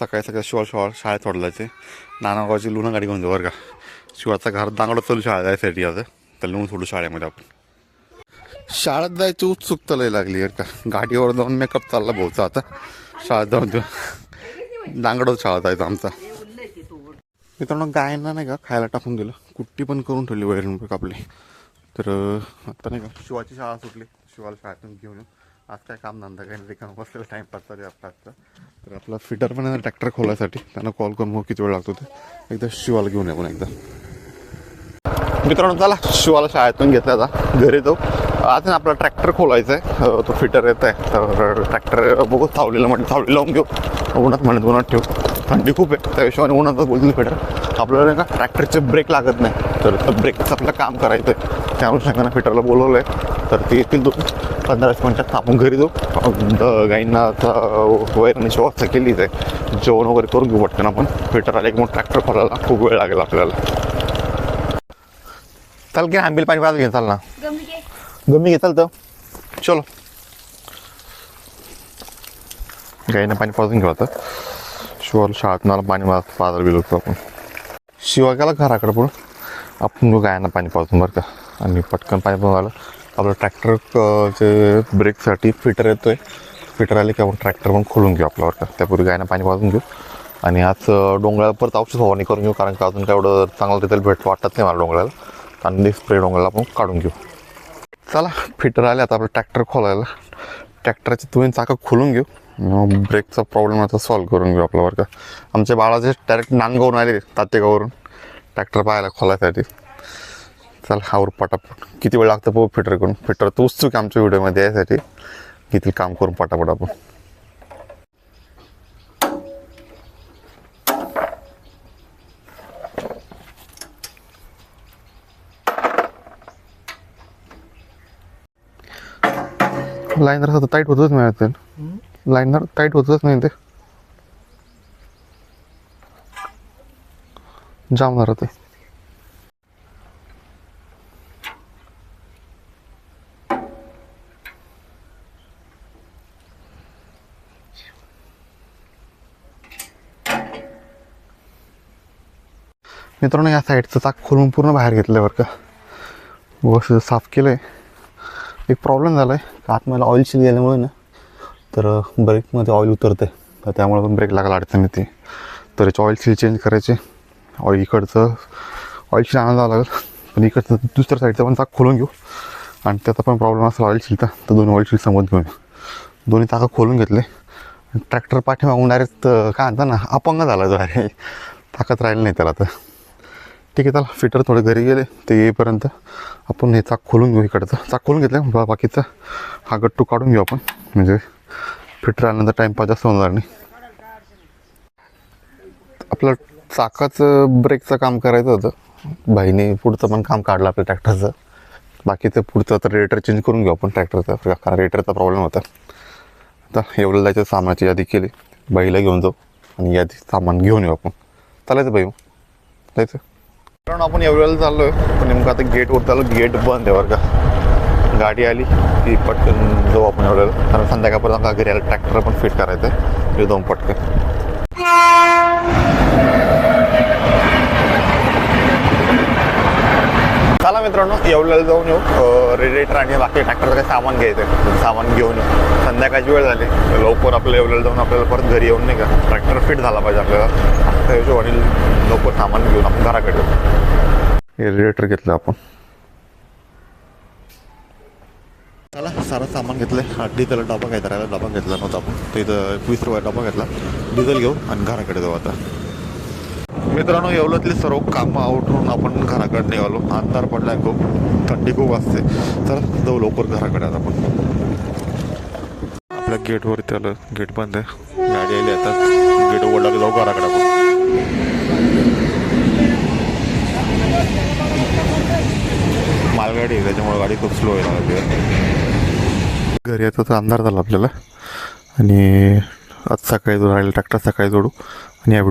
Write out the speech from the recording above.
सकाळी सकाळी शिवाळ शिवाळ शाळेत सोडलं जायचे नानागावची लुणा गाडी घेऊन जाऊ बरं का. शिवाळचा घर दांगडं चालू शाळा जायसाठी आता. तर नेऊन सोडू शाळेमध्ये आपण. शाळेत जायची उत्सुकता लय लागली बरं का. गाडीवर जाऊन मेकअप चालला भाऊचा आता. शाळेत जाऊन तो दांगडं शाळा जायचा आमचा. मित्रांनो गायना नाही का खायला टाकून दिलं. कुट्टी पण करून ठेवली वैरण आपली तर आता नाही का शिवाची शाळा सुटली. शिवाला शाळेतून घेऊन येऊ. आज काय काम धंदा काही नाही रिकाम बसलेला टाईमपास चालू आहे आपला आजचा. तर आपला फिटर पण आहे ट्रॅक्टर खोलायसाठी. त्यांना कॉल करून मग किती वेळ लागतो ते. एकदा शिवाला घेऊन आपण एकदा. मित्रांनो चला शिवाला शाळेतून घेतला आता घरी जाऊ. आज ना आपला ट्रॅक्टर खोलायचा आहे तो फिटर येत आहे. तर ट्रॅक्टर बघू थावलेलं म्हणजे थावली लावून घेऊ. उन्हात म्हणत उन्हात ठेवू. थंडी खूप आहे. त्या हिशोबाने उन्हातच बोलतील फिटर आपल्याला नाही का ट्रॅक्टरचे ब्रेक लागत नाही. तर त्या ब्रेकचं आपलं काम करायचं आहे त्या अनुषंगाने फिटरला बोलवलं आहे तर ते येतील दोन. पंधरा वीस मिनटात आपण घरी जाऊ. गाईंना आता वैरणीची व्यवस्था केलीच आहे. जेवण वगैरे करून घेऊ पटकन आपण. फिटर आले की मग ट्रॅक्टर फरायला खूप वेळ लागेल आपल्याला. चाल की आंबील पाणी पाहिजे घे चाल ना. गमी घे चालतं चलो. गाईनं पाणी पाजून घेऊ आता. शिवाला शाळेत मला पाणी पाजायला गेलो होतो आपण. शिवा गेला घराकडे पण आपण गायांना पाणी पाजून बरं का. आणि पटकन पाणी पाजून आलं. आपलं ट्रॅक्टर जे ब्रेकसाठी फिटर येतो आहे फिटर आले की आपण ट्रॅक्टर पण खोलून घेऊ आपल्यावर का? त्यापूर्वी गायना पाणी वाजून घेऊ. आणि आज डोंगराला परत औषध फवारणी करून घेऊ कारण का अजून काय एवढं चांगलं रिझल्ट भेट वाटत नाही मला डोंगराला. आणि स्प्रे डोंगराला आपण काढून घेऊ. चला फिटर आले आता आपलं ट्रॅक्टर खोलायला. ट्रॅक्टरची दोन चाकं खोलून घेऊ. ब्रेकचा प्रॉब्लेम आता सॉल्व्ह करून घेऊ आपल्यावर का? आमच्या बाळाचे डायरेक्ट नांदगावरून आले तातेगावरून ट्रॅक्टर पाहायला खोलायसाठी. चल हावर पटापट. किती वेळ लागतं पाहू फिटर करून. फिटर तर उत्सुक आहे आमच्या व्हिडिओमध्ये यासाठी. किती काम करून पटापट आपण. लाईनर असं टाईट होतच नाही ते लाईनर टाईट होतच नाही ते. जामणार ते. मित्रांनो या साईडचं चाक खोलून पूर्ण बाहेर घेतलं बरं का. व्यवस्थित साफ केलं आहे एक प्रॉब्लेम झाला आहे का आतमध्ये ऑइल शिल गेल्यामुळे ना तर ब्रेकमध्ये ऑइल उतरते तर त्यामुळे पण ब्रेक लागायला अडचण येते. तर याचे ऑइल सील चेंज करायचे. ऑइल इकडचं ऑइल सील आणायला जावं लागेल. पण इकडचं दुसऱ्या साईडचं पण चाक खोलून घेऊ. आणि त्याचा पण प्रॉब्लेम असेल ऑइल शिलचा तर दोन ऑइल शिल समोर घेऊन. दोन्ही चाकं खोलून घेतले. ट्रॅक्टर पाठीमागून डायरेक्ट काय आणता ना अपंग झाला जो अरे ताकद राहिली नाही त्याला तर. ठीक आहे चला फिटर थोडे घरी गेले ते येईपर्यंत आपण हे चाक खोलून घेऊ इकडचं. चाक खोलून घेतलं बा बाकीचा हा गट्टू काढून घेऊ आपण. म्हणजे फिटर आल्यानंतर टाईमपास जास्त होणार नाही. आपलं चाकाचं ब्रेकचं काम करायचं होतं. भाईने पुढचं पण काम काढलं आपल्या ट्रॅक्टरचं बाकीचं पुढचं तर रेटर चेंज करून घेऊ आपण ट्रॅक्टरचं कारण रेटरचा प्रॉब्लेम होता. आता एवढं जायचं सामानाची यादी केली बाईला घेऊन जाऊ आणि यादी सामान घेऊन येऊ आपण. चालायचं बाई मग? जायचं? कारण आपण एवढ्याला चाललोय. पण नेमकं आता गेटवर चाललो गेट बंद आहे बरं का. गाडी आली. ती पटकन जाऊ आपण एवढ्याला कारण संध्याकाळपर्यंत का घरी आलं ट्रॅक्टर पण फिट करायचं आहे दोन पटकन. मित्रांनो एवढ्याला जाऊन येऊ. रेडिएटर आणि बाकी ट्रॅक्टरचं काही सामान घ्यायचं. सामान घेऊन येऊ. संध्याकाळची वेळ झाली. लवकर आपल्याला एवढ्याला जाऊन आपल्याला परत घरी येऊन नाही का ट्रॅक्टर फिट झाला पाहिजे आपल्याला. त्या हिशोबाने लवकर सामान घेऊन आपण घराकडे येऊ. हे रेडिएटर घेतलं आपण. चला सारं सामान घेतलं डिझेल डबा घ्यायचा राहिला डबा घेतला नव्हता आपण. तर इथं वीस रुपये डबा घेतला. डिझेल घेऊ आणि घराकडे जाऊ आता. मित्रांनो एवढ्यातले सर्व कामं आवरून आपण घराकडे निघालो अंधार पडलाय खूप. थंडी खूप असते. तर जाऊ लवकर घराकडे आता आपण. आपल्या गेटवरती आलं. गेट बंद आहे. गाडी आली आता. गेट उघडला की जाऊ घराकडे आपण. मालगाडी आहे त्याच्यामुळे गाडी खूप स्लो आहे. घरी येतो तर अंधार झाला आपल्याला. आणि आज सकाळी जो राहिला ट्रॅक्टर सकाळी जोडू. आणि या